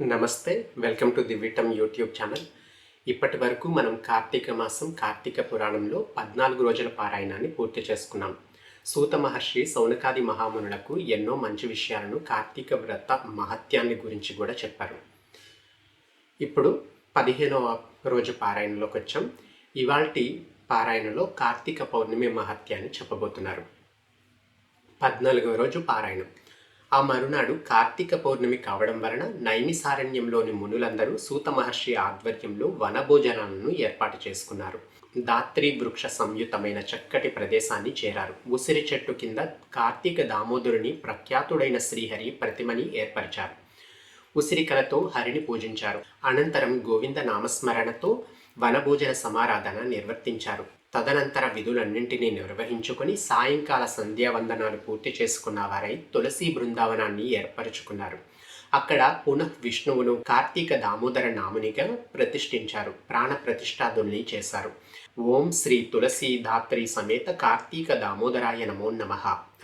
నమస్తే welcome to the Vitam YouTube channel. ఇప్పటి వరకు మనం కార్తీక మాసం కార్తీక పురాణంలో పద్నాలుగు రోజుల పారాయణాన్ని పూర్తి చేసుకున్నాం. సూత మహర్షి సౌనకాది మహామునులకు ఎన్నో మంచి విషయాలను కార్తీక వ్రత మహత్యాన్ని గురించి కూడా చెప్పారు. ఇప్పుడు పదిహేనవ రోజు పారాయణలోకి వచ్చాం. ఇవాల్టి పారాయణలో కార్తీక పౌర్ణమి మహత్యాన్ని చెప్పబోతున్నారు. పద్నాలుగవ రోజు పారాయణం. ఆ మరునాడు కార్తీక పౌర్ణమి కావడం వలన నైమిసారణ్యంలోని మునులందరూ సూత మహర్షి ఆధ్వర్యంలో వనభోజనాలను ఏర్పాటు చేసుకున్నారు. దాత్రి వృక్ష సంయుతమైన చక్కటి ప్రదేశాన్ని చేరారు. ఉసిరి చెట్టు కింద కార్తీక దామోదరుని ప్రఖ్యాతుడైన శ్రీహరి ప్రతిమని ఏర్పరిచారు. ఉసిరికలతో హరిని పూజించారు. అనంతరం గోవింద నామస్మరణతో వనభోజన సమారాధన నిర్వర్తించారు. తదనంతర విధులన్నింటినీ నిర్వహించుకుని సాయంకాల సంధ్యావందనాలు పూర్తి చేసుకున్న వారై తులసి బృందావనాన్ని ఏర్పరచుకున్నారు. అక్కడ పునః విష్ణువును కార్తీక దామోదర నామునిగా ప్రతిష్ఠించారు. ప్రాణ ప్రతిష్టాదుల్ని చేశారు. ఓం శ్రీ తులసి ధాత్రి సమేత కార్తీక దామోదరాయ నమో నమ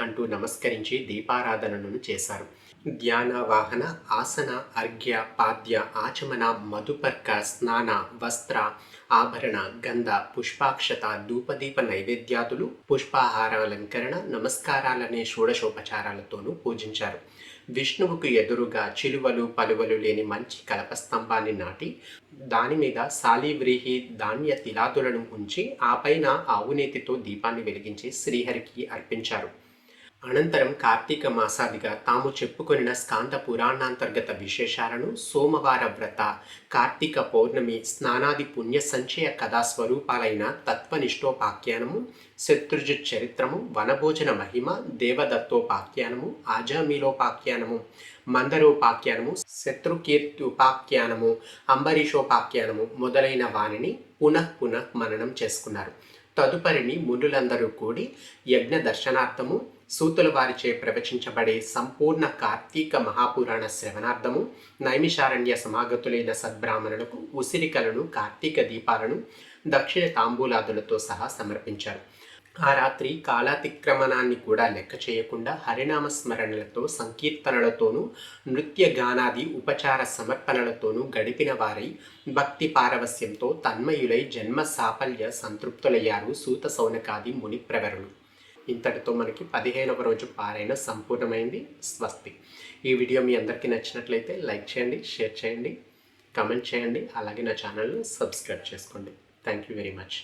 అంటూ నమస్కరించి దీపారాధనను చేశారు. ధ్యాన వాహన ఆసన అర్ఘ్య పాద్య ఆచమన మధుపర్క స్నాన వస్త్ర ఆభరణ గంధ పుష్పాక్షత ధూపదీప నైవేద్యాదులు పుష్పాహారాలంకరణ నమస్కారాలనే షోడశోపచారాలతోనూ పూజించారు. విష్ణువుకు ఎదురుగా చిలువలు పలువలు లేని మంచి కలపస్తంభాన్ని నాటి దాని మీద సాలివ్రీహి ధాన్య తిలాదులను ఉంచి ఆ పైన ఆవునేతితో దీపాన్ని వెలిగించి శ్రీహరికి అర్పించారు. అనంతరం కార్తీక మాసాదిగా తాము చెప్పుకొనిన స్కాంత పురాణాంతర్గత విశేషాలను సోమవార వ్రత కార్తీక పౌర్ణమి స్నానాది పుణ్య సంచయ కథా స్వరూపాలైన తత్వనిష్టోపాఖ్యానము శత్రుజు చరిత్రము వనభోజన మహిమ దేవదత్తోపాఖ్యానము ఆజామీలోపాఖ్యానము మందరోపాఖ్యానము శత్రుకీర్తి ఉపాఖ్యానము అంబరీషోపాఖ్యానము మొదలైన వారిని పునః పునః మననం చేసుకున్నారు. తదుపరిని మునులందరూ కూడి యజ్ఞ దర్శనార్థము సూతుల వారిచే ప్రవచించబడే సంపూర్ణ కార్తీక మహాపురాణ శ్రవణార్థము నైమిషారణ్య సమాగతులైన సద్బ్రాహ్మణులకు ఉసిరికలను కార్తీక దీపాలను దక్షిణ తాంబూలాదులతో సహా సమర్పించారు. ఆ రాత్రి కాలాతిక్రమణాన్ని కూడా లెక్క చేయకుండా హరినామ స్మరణలతో సంకీర్తనలతోనూ నృత్య గానాది ఉపచార సమర్పణలతోనూ గడిపిన వారై భక్తి పారవస్యంతో తన్మయులై జన్మ సాఫల్య సంతృప్తులయ్యారు సూత సౌనకాది మునిప్రవరులు. ఇంతటితో మనకి పదిహేనవ రోజు పారైన సంపూర్ణమైంది. స్వస్తి. ఈ వీడియో మీ అందరికీ నచ్చినట్లయితే లైక్ చేయండి షేర్ చేయండి కమెంట్ చేయండి అలాగే నా ఛానల్ని సబ్స్క్రైబ్ చేసుకోండి. Thank you very much.